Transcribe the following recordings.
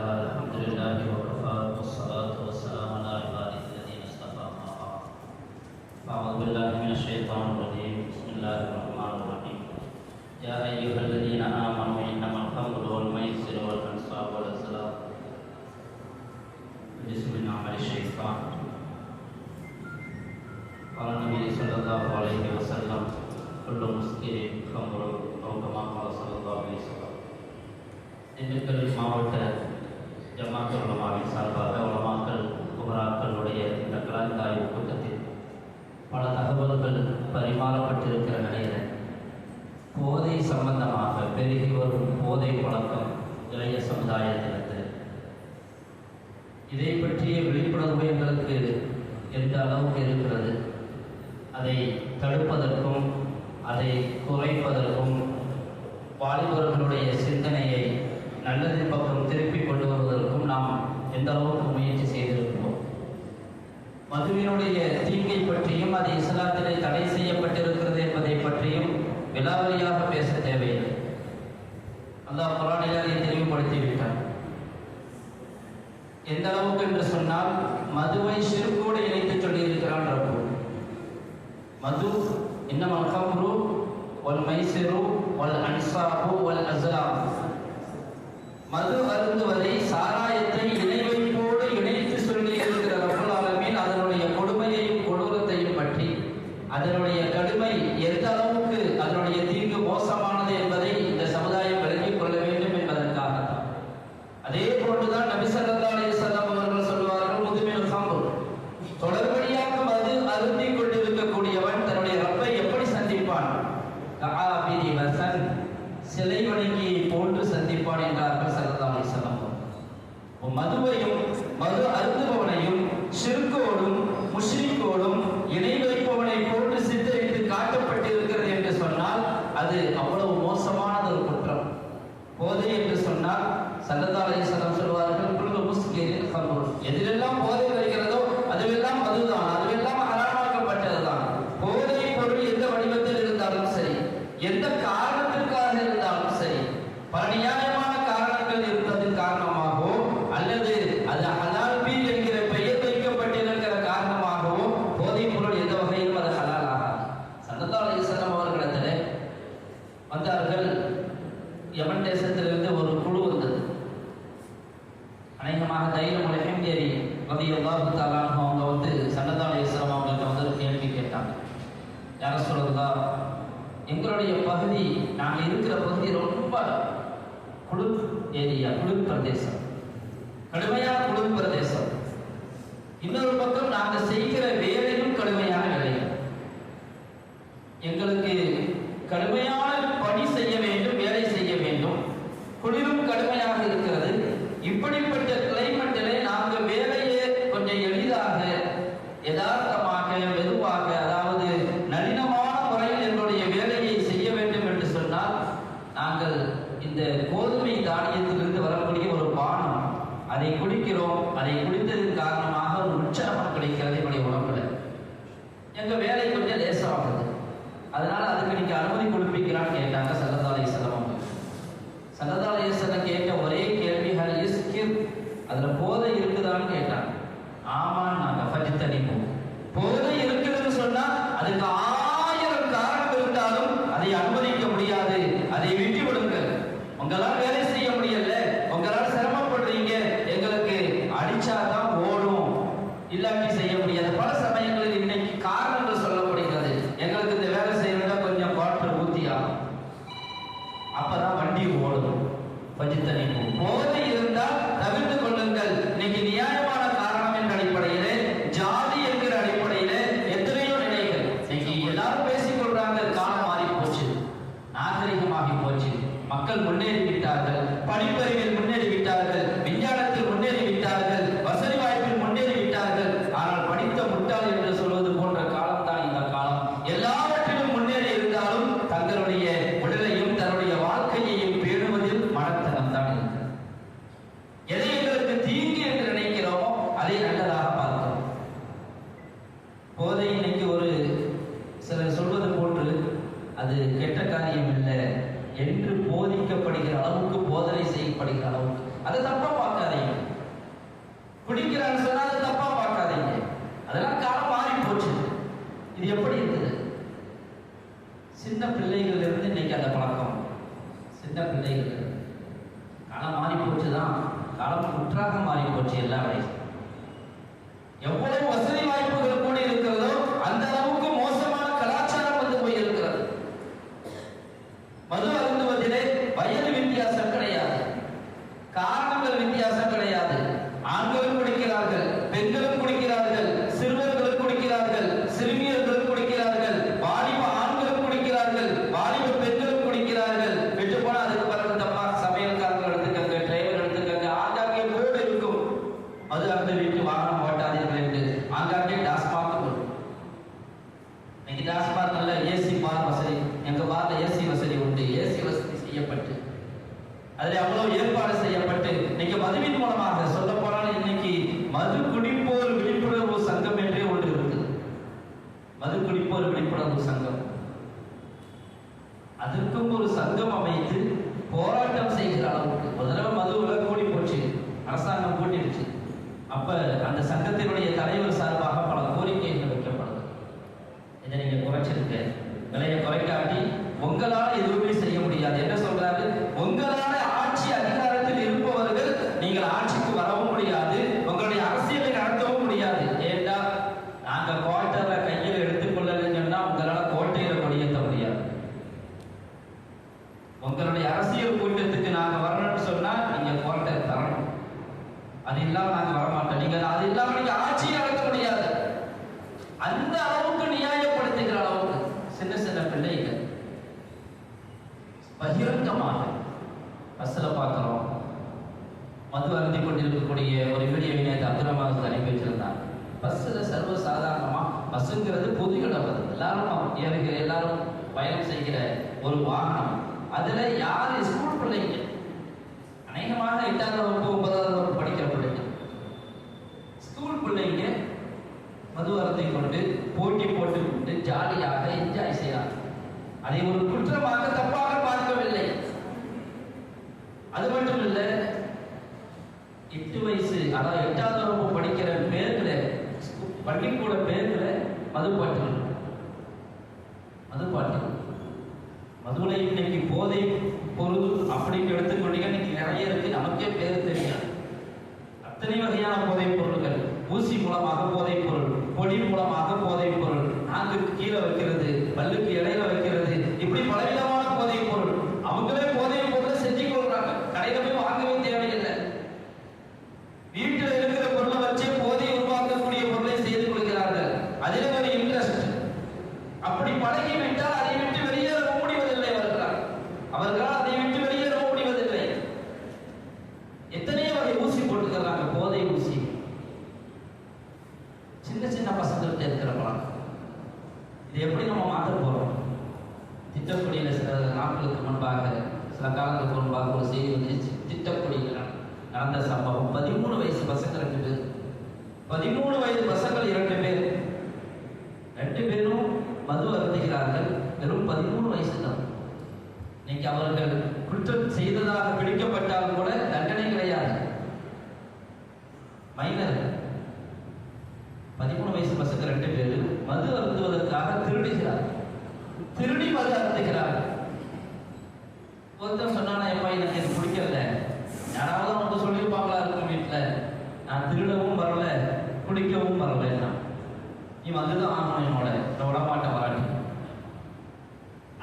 الحمد لله وكفى والصلاة والسلام على عباده الذين اصطفى ما بعد. أعوذ بالله من الشيطان الرجيم. பல தகவல்கள் பரிமாறப்பட்டிருக்கிற நிலையில் போதை சம்பந்தமாக பெருகி வரும் போதை பழக்கம் இளைய சமுதாயத்திலிருந்து இதை பற்றிய விழிப்புணர்வு எங்களுக்கு எந்த அளவுக்கு இருக்கிறது? அதை தடுப்பதற்கும் அதை குறைப்பதற்கும் வாலிபர்களுடைய சிந்தனையை நல்லதின் பக்கம் திருப்பிக் கொண்டு வருவதற்கும் நாம் எந்த அளவுக்கு முயற்சி செய்திருக்கிறோம்? மதுவினுடைய தீங்கை பற்றியும் அது இஸ்லாத்திலே தடை செய்யப்பட்டிருக்கிறது என்பதை பற்றியும் விலாவரியாக பேச தேவையில்லை. அல்லாஹ் குரானில் அதை தெளிவுபடுத்திவிட்டார் எந்த அளவுக்கு என்று சொன்னால் மதுவை சிறுக்கோடு இணைத்து சொல்லியிருக்கிறான் ரப்பு. மது இன்னும் அல்கம்ரு ஒல் மைசிரு ஒல் அன்சாபு ஒல் அஸ்லாம். மது அருந்து கேட்ட ஒரே கேள்வி ஹல் இஸ்கிர் அதில் போதை இருக்குதான்னு கேட்டான் ஆமாம் நாங்க ஃபஜித்தடிப்போம் போதை இருக்குதுன்னு சொன்னா அதுக்கு ஆயிரம் காரணம் இருந்தாலும் அதை அனுமதிக்க முடியாது. அதை விட்டு விடுங்கள். உங்களால் வேலை ஏற்படுகிற அளவுக்கு. அது தப்பா பார்க்காதீங்க. பிடிக்கிறான்னு சொன்னா அது தப்பா பார்க்காதீங்க. அதெல்லாம் காலம் மாறி போச்சு இது எப்படி இருந்தது? சின்ன பிள்ளைகள் இருந்து இன்னைக்கு அந்த பழக்கம். சின்ன பிள்ளைகள். காலம் மாறி போச்சுதான் காலம் முற்றாக மாறி போச்சு எல்லாமே எவ்வளவு பகிரங்கமாக பஸ்ஸில் பார்க்குறோம். மது அருந்தி கொண்டிருக்கக்கூடிய ஒரு வீடியோவை நேற்று அப்துரமாக அனுப்பி வச்சிருந்தாங்க பஸ்ஸில் சர்வசாதாரணமாக பஸ்ஸுங்கிறது பொது இடம் அது. எல்லாரும் ஏறுகிற எல்லாரும் பயணம் செய்கிற ஒரு வாகனம். அதில் யார் ஸ்கூல் பிள்ளைங்க? அநேகமாக எட்டாவது வகுப்பு ஒன்பதாவது வகுப்பு படிக்கிற பிள்ளைங்க. ஸ்கூல் பிள்ளைங்க மது அருந்தி கொண்டு போட்டி போட்டு கொண்டு ஜாலியாக என்ஜாய் செய்கிறாங்க. அதை ஒரு குற்றமாக தப்பாக பார்க்கவில்லை. அது மட்டும் இல்லை பழகி மது அருந்துவதற்காக திருடுகிறார் திருடி மது அருந்துகிறார் ஒருத்தர் சொன்னா எப்பா எனக்கு எனக்கு பிடிக்கல. யாராவது அவங்க சொல்லியிருப்பாங்களா இருக்கும் வீட்டுல நான் திருடவும் வரல குடிக்கவும் வரல நீ வந்துதான் ஆகணும் என்னோட இந்த உடமாட்ட வராட்டி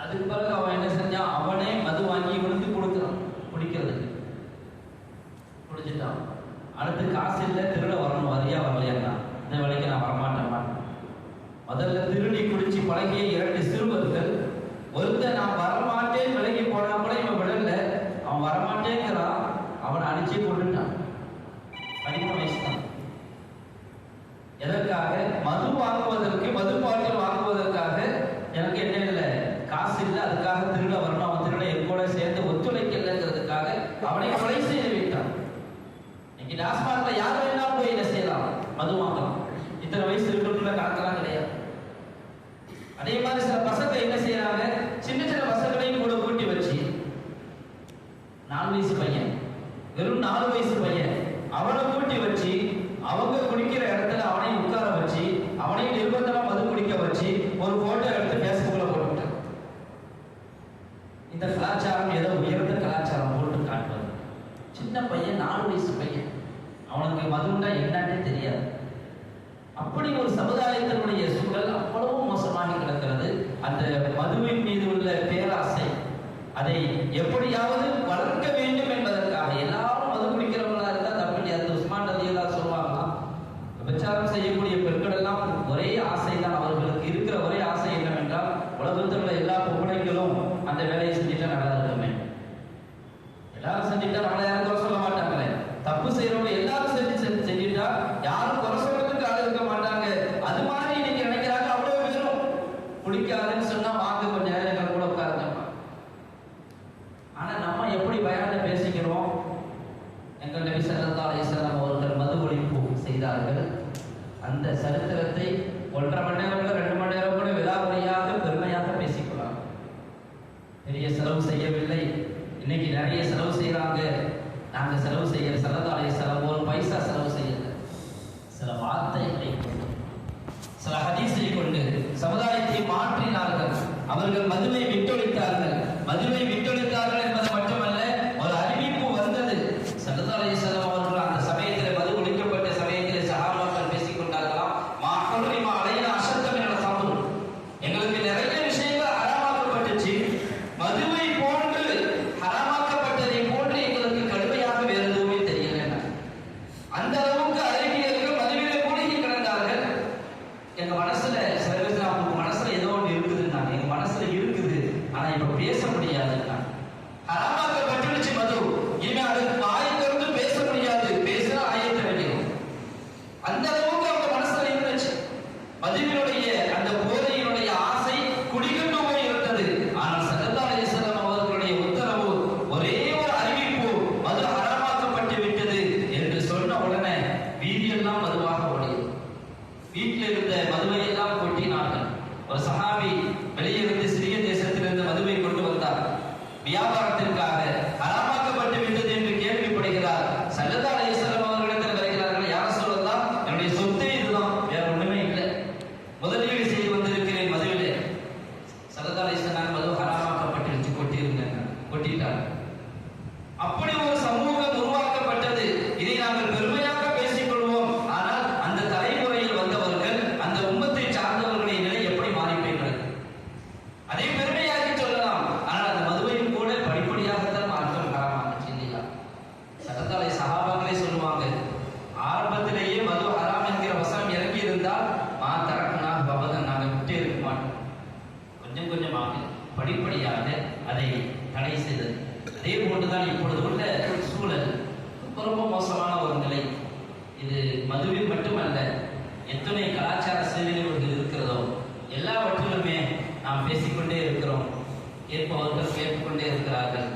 அதுக்கு பிறகு அவன் என்ன செஞ்சான் அவனே மது வாங்கி விழுந்து கொடுக்குறான் குடிக்கிறதுக்கு குடிச்சிட்டான் அடுத்து காசு இல்லை திருட வரணும் வரியா வரலையா இந்த வேலைக்கு நான் வரமா முடிக்கணும் அந்த வேலை தடை செய்தது. அதே போன்றுதான் இப்பொழுது உள்ள சூழல். ரொம்ப மோசமான ஒரு நிலை. இது மதுவில் மட்டுமல்ல எத்தனை கலாச்சார சேவைகள் இருக்கிறதோ எல்லாவற்றிலுமே நாம் பேசிக்கொண்டே இருக்கிறோம். கேட்பவர்கள் கேட்டுக்கொண்டே இருக்கிறார்கள்.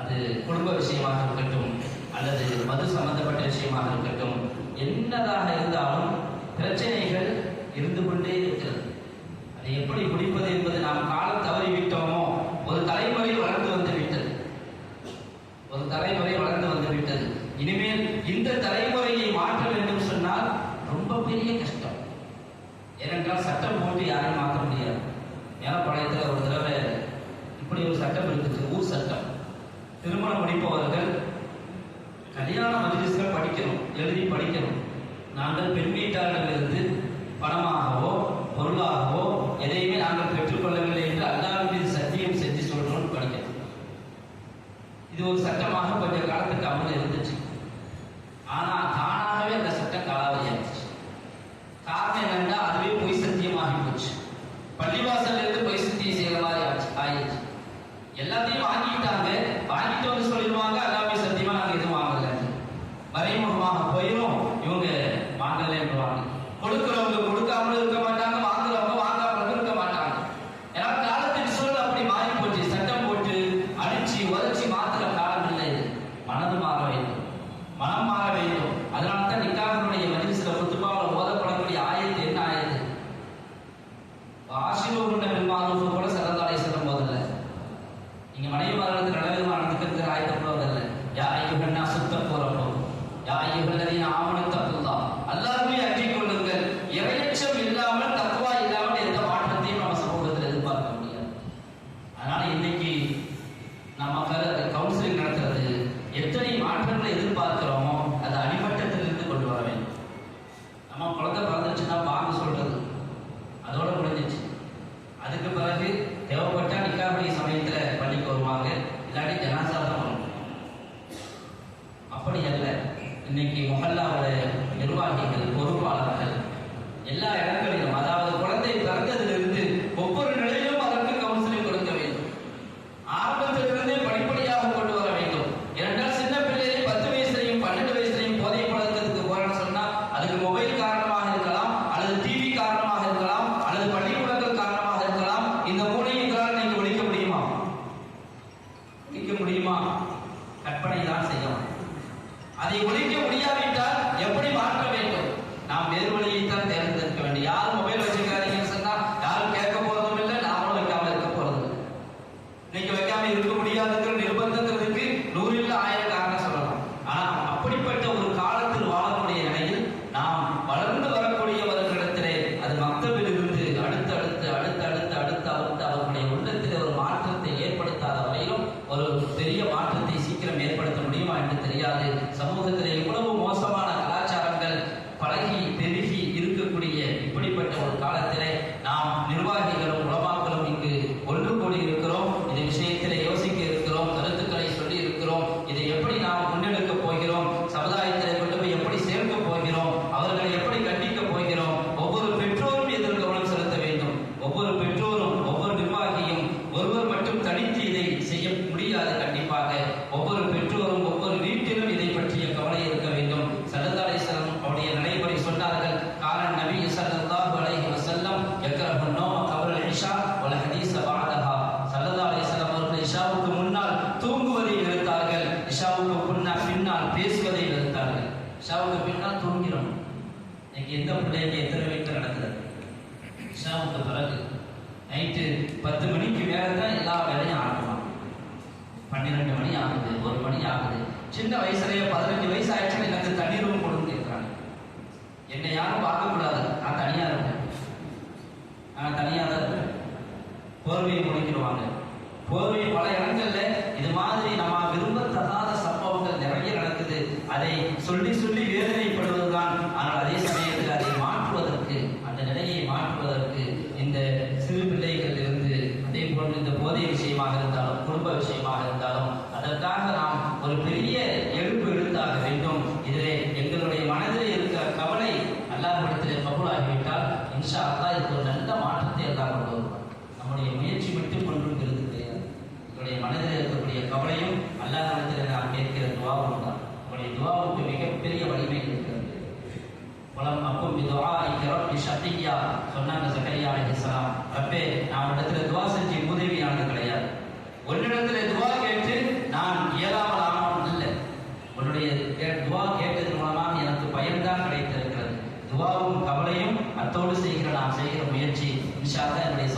அது குடும்ப விஷயமாக இருக்கட்டும் அல்லது மது சம்பந்தப்பட்ட விஷயமாக இருக்கட்டும் என்னதாக இருந்தாலும் பிரச்சனைகள் இருந்து கொண்டே இருக்கிறது. அதை எப்படி முடிப்பது என்பது நாம் காலம் தவறிவிட்டோமோ ஒரு தலைமுறை தலைமுறை வளர்ந்து வந்துவிட்டது. இனிமேல் இந்த தலைமுறையை மாற்ற வேண்டும் சொன்னால் ரொம்ப பெரிய கஷ்டம். ஏனென்றால் சட்டம் போட்டு யாரும் மாற்ற முடியாது. மேலப்பாளையத்தில் ஒரு தடவை இப்படி ஒரு சட்டம் இருந்துச்சு ஊர் சட்டம். திருமணம் முடிப்பவர்கள் கல்யாண மஜிலிஸில் படிக்கணும் எழுதி படிக்கணும். நாங்கள் பெண் வீட்டாளர்களிருந்து பணமாகவோ பொருளாகவோ எதையுமே நாங்கள் பெற்றுக்கொள்ளவில்லை என்று அல்லா ஆனால் தானாகவே அந்த சட்டம் காலாவதி ஆயிடுச்சு காரணம் என்னன்னா அதுவே பொய் சத்தியமாகி போச்சு. பள்ளிவாசல்ல இருந்து பொய் சத்தியம் செய்யற மாதிரி ஆச்சு ஆயிடுச்சு. எல்லாத்தையும் வாங்கிட்டாங்க வாங்கிட்டு வந்து சொல்லிடுவாங்க அல்லாமே சத்தியமா நாங்கள் எதுவும் வாங்கல மறைமுகமாக பொய்யும் ஒவ்வொரு பெற்றோர் போர்வையை முடிக்கிறவாங்க போர்வை செய்யக்கூடிய துவாவும் தான் உங்களுடைய துவாவுக்கு மிகப்பெரிய வலிமை இருக்கிறது. புலம் அப்பும் துவா இருக்கிறோம் சத்தியா சொன்னாங்க சக்கரியா அலிஹலாம் ரப்பே நான் இடத்துல துவா செஞ்சு உதவியானது கிடையாது. உன்னிடத்துல துவா கேட்டு நான் இயலாமல் ஆனோம் இல்லை உன்னுடைய துவா கேட்டது மூலமாக எனக்கு பயன்தான் கிடைத்திருக்கிறது. துவாவும் கவலையும் அத்தோடு செய்கிற நான் செய்கிற முயற்சி இன்ஷாத்தான் என்னுடைய